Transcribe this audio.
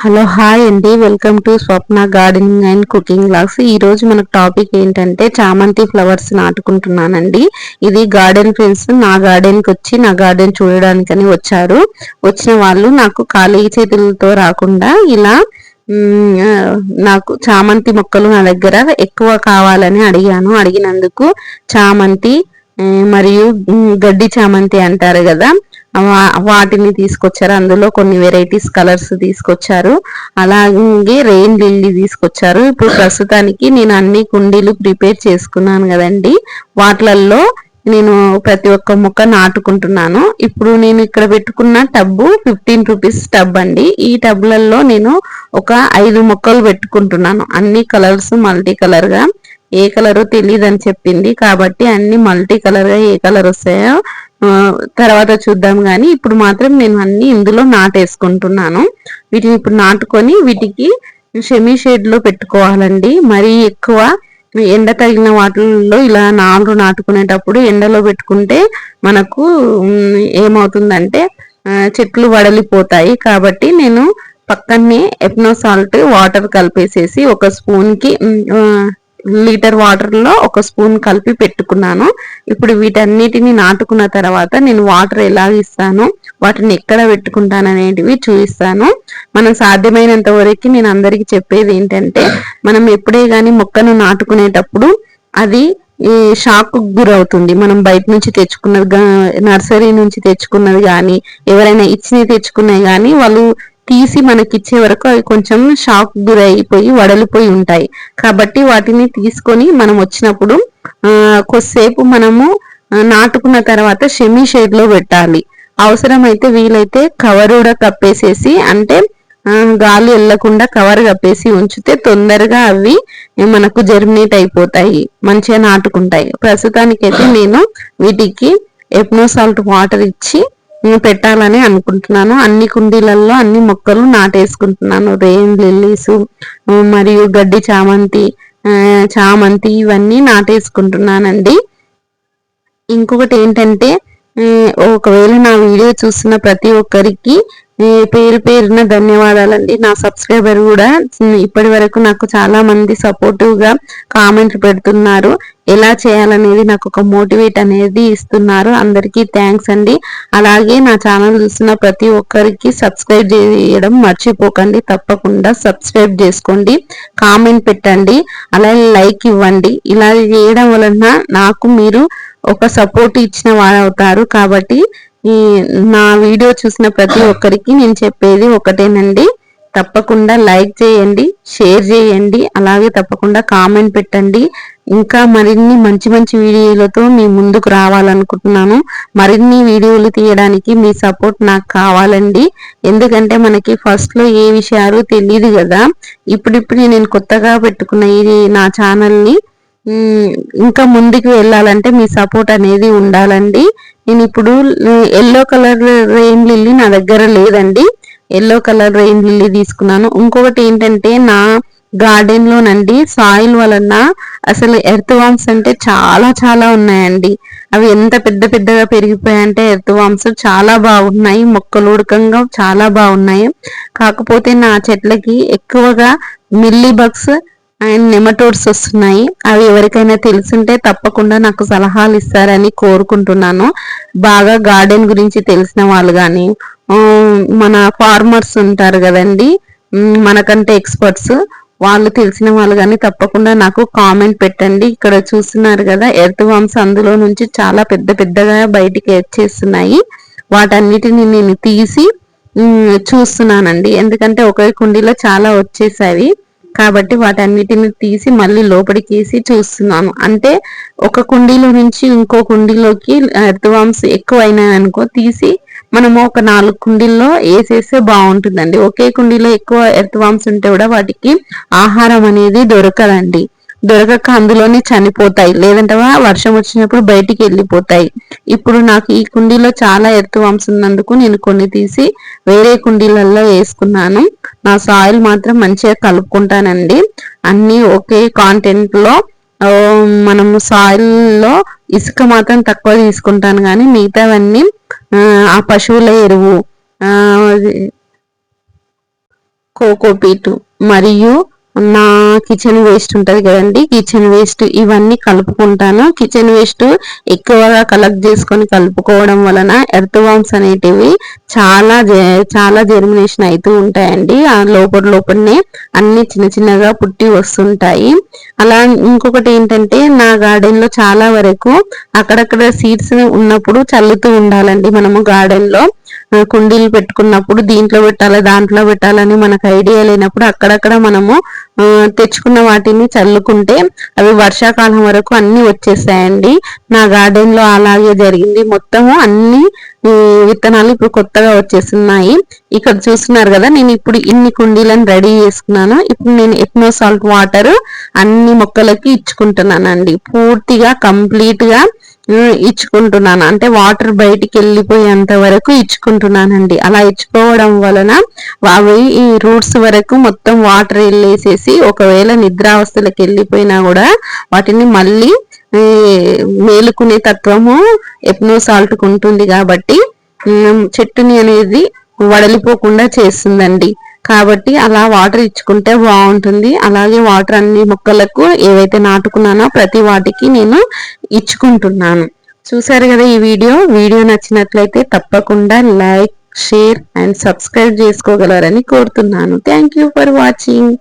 Hello hi అండి. Welcome to Swapna gardening and cooking blogs ఈరోజు మనకు టాపిక్ ఏంటంటే చామంతి ఫ్లవర్స్ నాటుకుంటున్నానండి. ఇది గార్డెన్ ఫ్రెండ్స్ నా గార్డెన్కి వచ్చి నా గార్డెన్ చూడడానికని వచ్చారు. వచ్చిన వాళ్ళు నాకు ఖాళీ చేతులతో రాకుండా ఇలా నాకు చామంతి మొక్కలు నా దగ్గర ఎక్కువ కావాలని అడిగాను. అడిగినందుకు చామంతి మరియు గడ్డి చామంతి అంటారు కదా. వాటిని తీసుకొచ్చారు. అందులో కొన్ని వెరైటీస్ కలర్స్ తీసుకొచ్చారు. అలాగే రెయిన్ లిల్లీ తీసుకొచ్చారు. ఇప్పుడు ప్రస్తుతానికి నేను అన్ని కుండీలు ప్రిపేర్ చేసుకున్నాను కదండి. వాటిలల్లో నేను ప్రతి ఒక్క మొక్క నాటుకుంటున్నాను. ఇప్పుడు నేను ఇక్కడ పెట్టుకున్న టబ్బు ఫిఫ్టీన్ రూపీస్ టబ్ అండి. ఈ టబ్లలో నేను ఒక ఐదు మొక్కలు పెట్టుకుంటున్నాను. అన్ని కలర్స్ మల్టీ కలర్గా ఏ తెలియదు తెలియదని చెప్పింది కాబట్టి అన్ని మల్టీ కలర్గా ఏ కలర్ వస్తాయో తర్వాత చూద్దాం కానీ ఇప్పుడు మాత్రం నేను అన్ని ఇందులో నాటేసుకుంటున్నాను. వీటిని ఇప్పుడు నాటుకొని వీటికి షెమీ షేడ్లో పెట్టుకోవాలండి. మరీ ఎక్కువ ఎండ తగిలిన వాటిల్లో ఇలా నారు నాటుకునేటప్పుడు ఎండలో పెట్టుకుంటే మనకు ఏమవుతుందంటే చెట్లు వడలిపోతాయి. కాబట్టి నేను పక్కనే ఎప్నో సాల్ట్ వాటర్ కలిపేసేసి ఒక స్పూన్కి లీటర్ వాటర్లో ఒక స్పూన్ కలిపి పెట్టుకున్నాను. ఇప్పుడు వీటన్నిటిని నాటుకున్న తర్వాత నేను వాటర్ ఎలా ఇస్తాను వాటిని ఎక్కడ పెట్టుకుంటాను అనేటివి చూపిస్తాను. మనం సాధ్యమైనంత వరకు నేను అందరికి చెప్పేది ఏంటంటే మనం ఎప్పుడే గాని మొక్కను నాటుకునేటప్పుడు అది ఈ షాక్ గురవుతుంది. మనం బయట నుంచి తెచ్చుకున్నది నర్సరీ నుంచి తెచ్చుకున్నది కానీ ఎవరైనా ఇచ్చి తెచ్చుకున్నవి కానీ వాళ్ళు తీసి మనకిచ్చే వరకు అవి కొంచెం షాక్ గురైపోయి వడలిపోయి ఉంటాయి. కాబట్టి వాటిని తీసుకొని మనం వచ్చినప్పుడు కొద్దిసేపు మనము నాటుకున్న తర్వాత షెమీ షేడ్లో పెట్టాలి. అవసరమైతే వీలైతే కవర్ కూడా కప్పేసేసి అంటే గాలి వెళ్ళకుండా కవర్ కప్పేసి ఉంచితే తొందరగా అవి మనకు జర్మినేట్ అయిపోతాయి మంచిగా నాటుకుంటాయి. ప్రస్తుతానికైతే నేను వీటికి ఎప్నో సాల్ట్ వాటర్ ఇచ్చి పెట్టాలని అనుకుంటున్నాను. అన్ని కుండీలలో అన్ని మొక్కలు నాటేసుకుంటున్నాను. రెయిన్ లిల్లీస్ మరియు గడ్డి చామంతి చామంతి ఇవన్నీ నాటేసుకుంటున్నానండి. ఇంకొకటి ఏంటంటే ఒకవేళ నా వీడియో చూస్తున్న ప్రతి ఒక్కరికి పేరు పేరున ధన్యవాదాలండి. నా సబ్స్క్రైబర్ కూడా ఇప్పటి వరకు నాకు చాలా మంది సపోర్టివ్గా కామెంట్లు పెడుతున్నారు. ఎలా చేయాలనేది నాకు ఒక మోటివేట్ అనేది ఇస్తున్నారు. అందరికీ థ్యాంక్స్ అండి. అలాగే నా ఛానల్ చూస్తున్న ప్రతి ఒక్కరికి సబ్స్క్రైబ్ చేయడం మర్చిపోకండి. తప్పకుండా సబ్స్క్రైబ్ చేసుకోండి. కామెంట్ పెట్టండి. అలాగే లైక్ ఇవ్వండి. ఇలా చేయడం వలన నాకు మీరు ఒక సపోర్ట్ ఇచ్చిన వారు అవుతారు కాబట్టి ఈ నా వీడియో చూసిన ప్రతి ఒక్కరికి నేను చెప్పేది ఒకటేనండి. తప్పకుండా లైక్ చేయండి షేర్ చేయండి అలాగే తప్పకుండా కామెంట్ పెట్టండి. ఇంకా మరిన్ని మంచి మంచి వీడియోలతో మీ ముందుకు రావాలనుకుంటున్నాను. మరిన్ని వీడియోలు తీయడానికి మీ సపోర్ట్ నాకు కావాలండి. ఎందుకంటే మనకి ఫస్ట్లో ఏ విషయాలు తెలియదు కదా. ఇప్పుడిప్పుడు నేను కొత్తగా పెట్టుకున్న ఇది నా ఛానల్ని ఇంకా ముందుకు వెళ్ళాలంటే మీ సపోర్ట్ అనేది ఉండాలండి. నేను ఇప్పుడు ఎల్లో కలర్ రెయిన్ లిల్లీ నా దగ్గర లేదండి. ఎల్లో కలర్ రెయిన్ లిల్లీ తీసుకున్నాను. ఇంకొకటి ఏంటంటే నా గార్డెన్ లోనండి సాయిల్ వలన అసలు ఎర్త్ వామ్స్ అంటే చాలా చాలా ఉన్నాయండి. అవి ఎంత పెద్ద పెద్దగా పెరిగిపోయాయంటే ఎర్త్ వామ్స్ చాలా బాగున్నాయి. మొక్కలు ఉడకంగా చాలా బాగున్నాయి. కాకపోతే నా చెట్లకి ఎక్కువగా మిల్లీ బగ్స్ అండ్ నెమటోడ్స్ వస్తున్నాయి. అవి ఎవరికైనా తెలిసింటే తప్పకుండా నాకు సలహాలు ఇస్తారని కోరుకుంటున్నాను. బాగా గార్డెన్ గురించి తెలిసిన వాళ్ళు కానీ మన ఫార్మర్స్ ఉంటారు కదండి మనకంటే ఎక్స్పర్ట్స్ వాళ్ళు తెలిసిన వాళ్ళు కానీ తప్పకుండా నాకు కామెంట్ పెట్టండి. ఇక్కడ చూస్తున్నారు కదా ఎర్త్ వామ్స్ అందులో నుంచి చాలా పెద్ద పెద్దగా బయటికి వచ్చేస్తున్నాయి వాటన్నిటిని నేను తీసి చూస్తున్నానండి. ఎందుకంటే ఒకే కుండీలో చాలా వచ్చేసాయి. కాబట్టి వాటన్నిటిని తీసి మళ్ళీ లోపలికి వేసి చూస్తున్నాను. అంటే ఒక కుండీలో నుంచి ఇంకో కుండీలోకి ఎర్త్వామ్స్ ఎక్కువ అనుకో తీసి మనము ఒక నాలుగు కుండీల్లో వేసేస్తే బాగుంటుందండి. ఒకే కుండీలో ఎక్కువ ఎర్త్వామ్స్ ఉంటే కూడా వాటికి ఆహారం అనేది దొరకదండి. దొరకక అందులోనే చనిపోతాయి. లేదంటే వర్షం వచ్చినప్పుడు బయటికి వెళ్ళిపోతాయి. ఇప్పుడు నాకు ఈ కుండీలో చాలా ఎత్తు వంశం ఉన్నందుకు నేను కొన్ని తీసి వేరే కుండీలలో వేసుకున్నాను. నా సాయిల్ మాత్రం మంచిగా కలుపుకుంటానండి. అన్ని ఒకే కాంటెంట్లో మనము సాయిల్లో ఇసుక మాత్రం తక్కువ తీసుకుంటాను కానీ మిగతావన్నీ ఆ, పశువుల ఎరువు కోకోపీటు మరియు నా కిచెన్ వేస్ట్ ఉంటుంది కదండి కిచెన్ వేస్ట్ ఇవన్నీ కలుపుకుంటాను. కిచెన్ వేస్ట్ ఎక్కువగా కలెక్ట్ చేసుకొని కలుపుకోవడం వలన ఎర్త్ వామ్స్ అనేటివి చాలా చాలా జర్మినేషన్ అవుతూ ఉంటాయండి. ఆ లోపల లోపలనే అన్ని చిన్న చిన్నగా పుట్టి వస్తుంటాయి. అలా ఇంకొకటి ఏంటంటే నా గార్డెన్లో చాలా వరకు అక్కడక్కడ సీడ్స్ ఉన్నప్పుడు చల్లుతూ ఉండాలండి మనము గార్డెన్లో. కుండీలు పెట్టుకున్నప్పుడు దీంట్లో పెట్టాలి దాంట్లో పెట్టాలని మనకు ఐడియా లేనప్పుడు అక్కడక్కడ మనము తెచ్చుకున్న వాటిని చల్లుకుంటే అవి వర్షాకాలం వరకు అన్ని వచ్చేసాయండి నా గార్డెన్లో అలాగే జరిగింది. మొత్తము అన్ని విత్తనాలు ఇప్పుడు కొత్తగా వచ్చేస్తున్నాయి. ఇక్కడ చూస్తున్నారు కదా నేను ఇప్పుడు ఇన్ని కుండీలను రెడీ చేసుకున్నాను. ఇప్పుడు నేను ఎక్నో సాల్ట్ వాటర్ అన్ని మొక్కలకి ఇచ్చుకుంటున్నానండి. పూర్తిగా కంప్లీట్గా ఇచ్చుకుంటున్నాను. అంటే వాటర్ బయటికి వెళ్ళిపోయేంత వరకు ఇచ్చుకుంటున్నానండి. అలా ఇచ్చుకోవడం వలన అవి ఈ రూట్స్ వరకు మొత్తం వాటర్ వెళ్ళేసేసి ఒకవేళ నిద్రావస్థలకు వెళ్ళిపోయినా కూడా వాటిని మళ్ళీ మేలుకునే తత్వము ఎప్నో సాల్ట్ ఉంటుంది కాబట్టి చెట్టుని అనేది వడలిపోకుండా చేస్తుందండి. కాబట్టి అలా వాటర్ ఇచ్చుకుంటే బాగుంటుంది. అలాగే వాటర్ అన్ని మొక్కలకు ఏవైతే నాటుకున్నానో ప్రతి వాటికి నేను ఇచ్చుకుంటున్నాను. చూసారు కదా ఈ వీడియో? వీడియో నచ్చినట్లయితే తప్పకుండా లైక్ షేర్ అండ్ సబ్స్క్రైబ్ చేసుకోగలరని కోరుతున్నాను. Thank you for watching